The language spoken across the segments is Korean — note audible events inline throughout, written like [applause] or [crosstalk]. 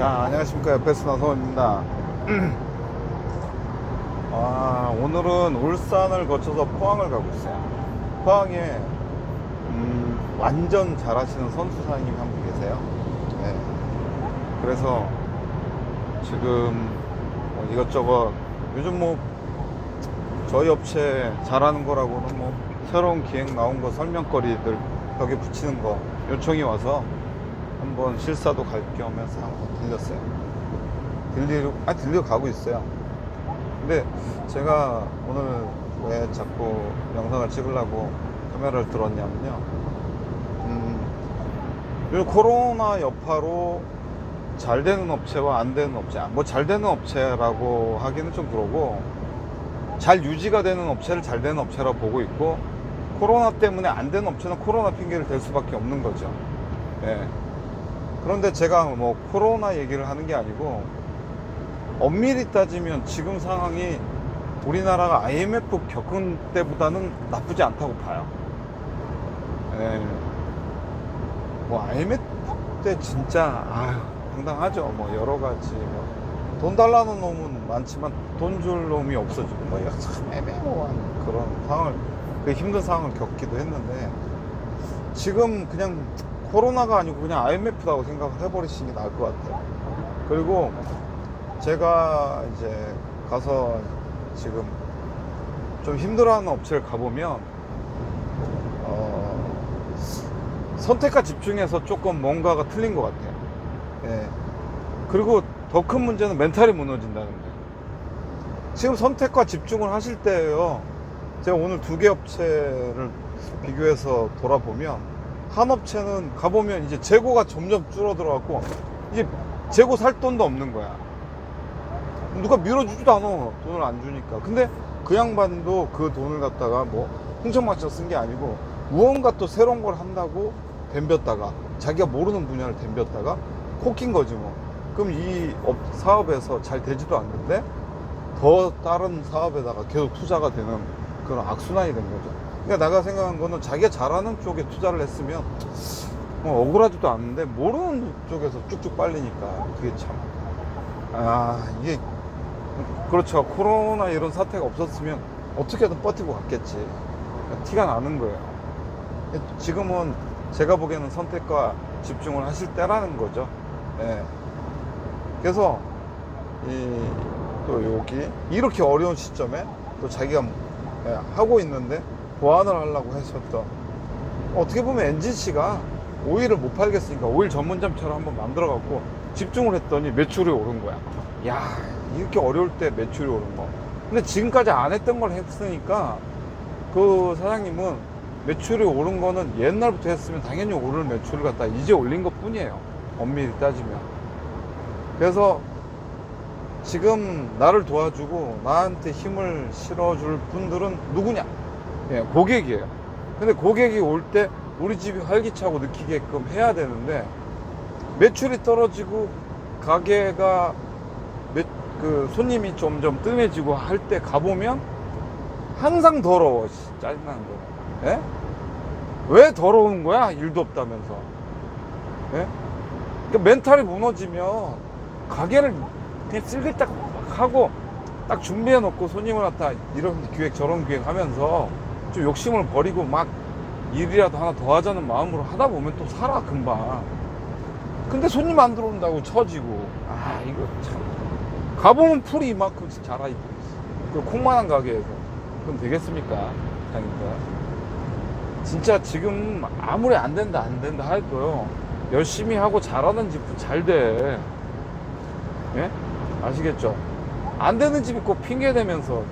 자, 안녕하십니까. 옆에서 나서입니다. [clears throat] 아, 오늘은 울산을 거쳐서 포항을 가고 있어요. 포항에, 음, 완전 잘하시는 선수 사장님 한 분 계세요. 네. 그래서 지금 뭐 이것저것 요즘 뭐 저희 업체 잘하는 거라고는 뭐 새로운 기획 나온 거 설명거리들 벽에 붙이는 거 요청이 와서 한번 실사도 갈 겸해서 한번 들렸어요. 들리러, 아, 들려 가고 있어요. 근데 제가 오늘 왜 자꾸 영상을 찍으려고 카메라를 들었냐면요. 음, 요즘 코로나 여파로 잘 되는 업체와 안 되는 업체, 뭐 잘 되는 업체라고 하기는 좀 그러고, 잘 유지가 되는 업체를 잘 되는 업체라고 보고 있고, 코로나 때문에 안 되는 업체는 코로나 핑계를 댈 수밖에 없는 거죠. 예. 그런데 제가 뭐 코로나 얘기를 하는 게 아니고 엄밀히 따지면 지금 상황이 우리나라가 IMF 겪은 때보다는 나쁘지 않다고 봐요. 예. 뭐 IMF 때 진짜 아유 당당하죠. 뭐 여러 가지 뭐 돈 달라는 놈은 많지만 돈 줄 놈이 없어지고 뭐 참 애매모호한 그런 상황을 그 힘든 상황을 겪기도 했는데 지금 그냥 코로나가 아니고 그냥 IMF라고 생각을 해버리시는 게 나을 것 같아요. 그리고 제가 이제 가서 지금 좀 힘들어하는 업체를 가보면 어, 선택과 집중해서 조금 뭔가가 틀린 것 같아요. 예. 그리고 더 큰 문제는 멘탈이 무너진다는 거예요. 지금 선택과 집중을 하실 때요. 제가 오늘 두 개 업체를 비교해서 돌아보면 한 업체는 가보면 이제 재고가 점점 줄어들어갖고 이제 재고 살 돈도 없는 거야. 누가 밀어주지도 않아. 돈을 안 주니까. 근데 그 양반도 그 돈을 갖다가 뭐 흥청망청 쓴 게 아니고 무언가 또 새로운 걸 한다고 덤볐다가 자기가 모르는 분야를 덤볐다가 코낀 거지 뭐. 그럼 이 업, 사업에서 잘 되지도 않는데 더 다른 사업에다가 계속 투자가 되는 그런 악순환이 된 거죠. 그러니까 내가 생각한 거는 자기가 잘하는 쪽에 투자를 했으면 뭐 억울하지도 않는데 모르는 쪽에서 쭉쭉 빨리니까 그게 참. 아 이게 그렇죠. 코로나 이런 사태가 없었으면 어떻게든 버티고 갔겠지. 티가 나는 거예요. 지금은 제가 보기에는 선택과 집중을 하실 때라는 거죠. 예. 그래서 이 또 여기 이렇게 어려운 시점에 또 자기가 예, 하고 있는데 보완을 하려고 하셨던 어떻게 보면 NGC가 오일을 못 팔겠으니까 오일 전문점처럼 한번 만들어 갖고 집중을 했더니 매출이 오른 거야. 야 이렇게 어려울 때 매출이 오른 거. 근데 지금까지 안 했던 걸 했으니까 그 사장님은 매출이 오른 거는 옛날부터 했으면 당연히 오를 매출을 갖다 이제 올린 것 뿐이에요. 엄밀히 따지면. 그래서 지금 나를 도와주고 나한테 힘을 실어줄 분들은 누구냐? 예, 고객이에요. 근데 고객이 올 때 우리 집이 활기차고 느끼게끔 해야 되는데 매출이 떨어지고 가게가 매- 그 손님이 점점 뜸해지고 할 때 가보면 항상 더러워. 씨, 짜증나는 거. 예? 왜 더러운 거야? 일도 없다면서. 예? 그러니까 멘탈이 무너지면 가게를 그냥 쓸글딱 하고 딱 준비해 놓고 손님을 갖다 이런 기획 저런 기획 하면서 좀 욕심을 버리고 막 일이라도 하나 더 하자는 마음으로 하다 보면 또 살아 금방. 근데 손님 안 들어온다고 처지고. 아 이거 참. 가보면 풀이 이만큼씩 자라 있고 그 콩만한 가게에서. 그럼 되겠습니까? 장님들 진짜 지금 아무리 안 된다 안 된다 해도요. 열심히 하고 잘하는 집도 잘돼. 예? 아시겠죠? 안 되는 집이 꼭 핑계 대면서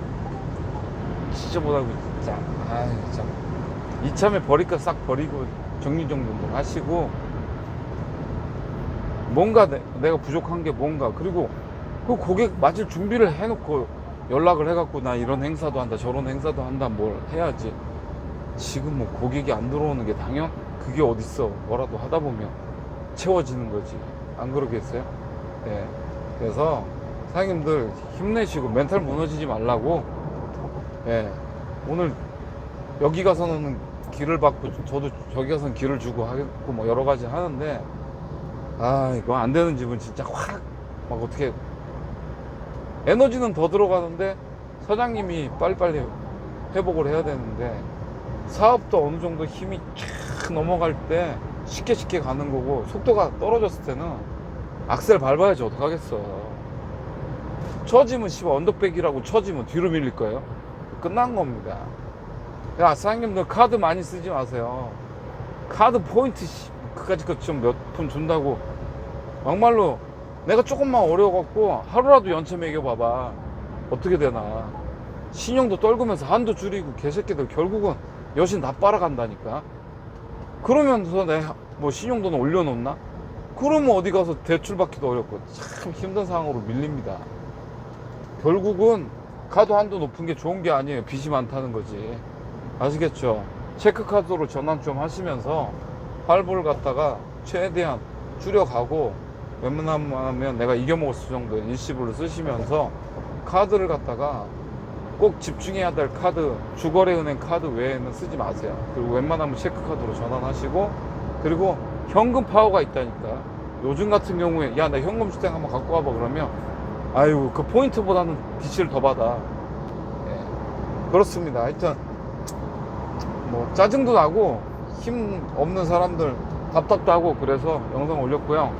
못하고 진짜 아이 참 이참에 버릴 거 싹 버리고 정리정돈 하시고 뭔가 내, 내가 부족한 게 뭔가. 그리고 그 고객 맞을 준비를 해놓고 연락을 해갖고 나 이런 행사도 한다 저런 행사도 한다 뭘 해야지. 지금 뭐 고객이 안 들어오는 게 당연? 그게 어딨어? 뭐라도 하다 보면 채워지는 거지. 안 그러겠어요? 네. 그래서 사장님들 힘내시고 멘탈 무너지지 말라고. 예 오늘 여기 가서는 길을 받고 저도 저기 가서는 길을 주고 하겠고 뭐 여러 가지 하는데 아 이거 안 되는 집은 진짜 확 막 어떻게 에너지는 더 들어가는데 사장님이 빨리빨리 회복을 해야 되는데 사업도 어느 정도 힘이 쫙 넘어갈 때 쉽게 쉽게 가는 거고 속도가 떨어졌을 때는 악셀 밟아야지 어떡하겠어. 처지면 씨발 언덕백이라고 처지면 뒤로 밀릴 거예요. 끝난 겁니다 야 사장님들 카드 많이 쓰지 마세요. 카드 포인트 씨, 그까짓 거좀몇 푼 준다고. 막말로 내가 조금만 어려워갖고 하루라도 연체 매겨봐봐. 어떻게 되나. 신용도 떨구면서 한도 줄이고 개새끼들 결국은 여신 다 빨아간다니까. 그러면서 내가 뭐 신용도는 올려놓나? 그러면 어디 가서 대출 받기도 어렵고 참 힘든 상황으로 밀립니다. 결국은 카드 한도 높은 게 좋은 게 아니에요. 빚이 많다는 거지 아시겠죠? 체크카드로 전환 좀 하시면서 할부를 갖다가 최대한 줄여가고 웬만하면 내가 이겨먹었을 정도의 일시불을 쓰시면서 카드를 갖다가 꼭 집중해야 될 카드, 주거래은행 카드 외에는 쓰지 마세요. 그리고 웬만하면 체크카드로 전환하시고 그리고 현금 파워가 있다니까. 요즘 같은 경우에 야, 나 현금 주택 한번 갖고 와봐 그러면 아유, 그 포인트보다는 비치를 더 받아. 예. 그렇습니다. 하여튼 뭐 짜증도 나고 힘 없는 사람들 답답도 하고 그래서 영상 올렸고요.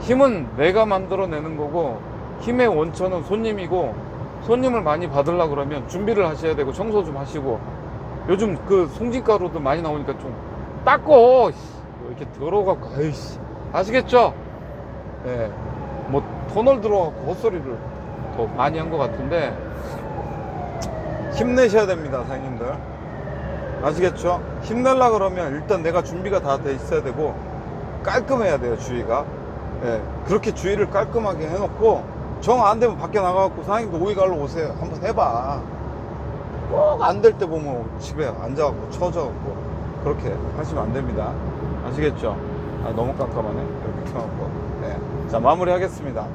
힘은 내가 만들어내는 거고 힘의 원천은 손님이고 손님을 많이 받으려 그러면 준비를 하셔야 되고 청소 좀 하시고 요즘 그 송진가루도 많이 나오니까 좀 닦고 씨, 뭐 이렇게 더러워갖고 아이씨 아시겠죠? 예, 뭐 터널 들어가고 헛소리를 더 많이 한 것 같은데 힘내셔야 됩니다 사장님들 아시겠죠? 힘내려 그러면 일단 내가 준비가 다 돼 있어야 되고 깔끔해야 돼요 주위가 예, 그렇게 주위를 깔끔하게 해놓고 정 안 되면 밖에 나가갖고 사장님도 오이갈로 오세요 한번 해봐 꼭 안 될 때 보면 집에 앉아갖고 처져갖고 그렇게 하시면 안 됩니다 아시겠죠? 아, 너무 깜깜하네 이렇게 켜놓고 네. 자 마무리 하겠습니다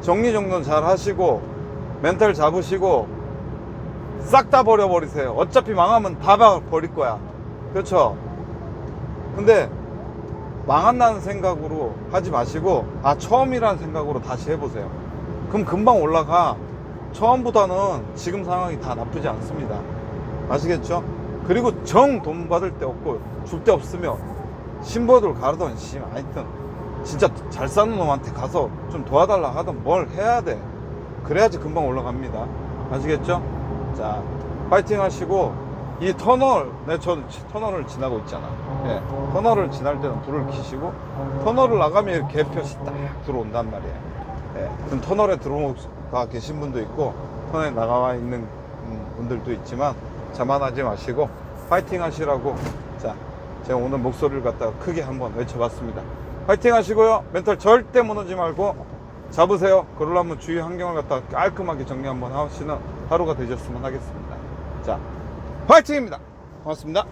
정리정돈 잘 하시고 멘탈 잡으시고 싹 다 버려버리세요. 어차피 망하면 다 버- 버릴 거야. 그렇죠? 근데 망한다는 생각으로 하지 마시고 아 처음이라는 생각으로 다시 해보세요. 그럼 금방 올라가. 처음보다는 지금 상황이 다 나쁘지 않습니다. 아시겠죠? 그리고 정 돈 받을 데 없고 줄데 없으면 신보들 가르던 씨 하여튼 진짜 잘 사는 놈한테 가서 좀 도와달라 하든 뭘 해야 돼. 그래야지 금방 올라갑니다. 아시겠죠? 자 파이팅 하시고 이 터널, 내저 터널을 지나고 있잖아. 예, 터널을 지날 때는 불을 켜시고 터널을 나가면 햇볕이 딱 들어온단 말이에요. 예, 그럼 터널에 들어가 계신 분도 있고 터널에 나가 있는 음, 분들도 있지만 자만하지 마시고 파이팅 하시라고 자 제가 오늘 목소리를 갖다가 크게 한번 외쳐봤습니다. 파이팅 하시고요. 멘탈 절대 무너지 말고 잡으세요. 그러려면 주위 환경을 갖다가 깔끔하게 정리 한번 하시는 하루가 되셨으면 하겠습니다. 자, 파이팅입니다. 고맙습니다.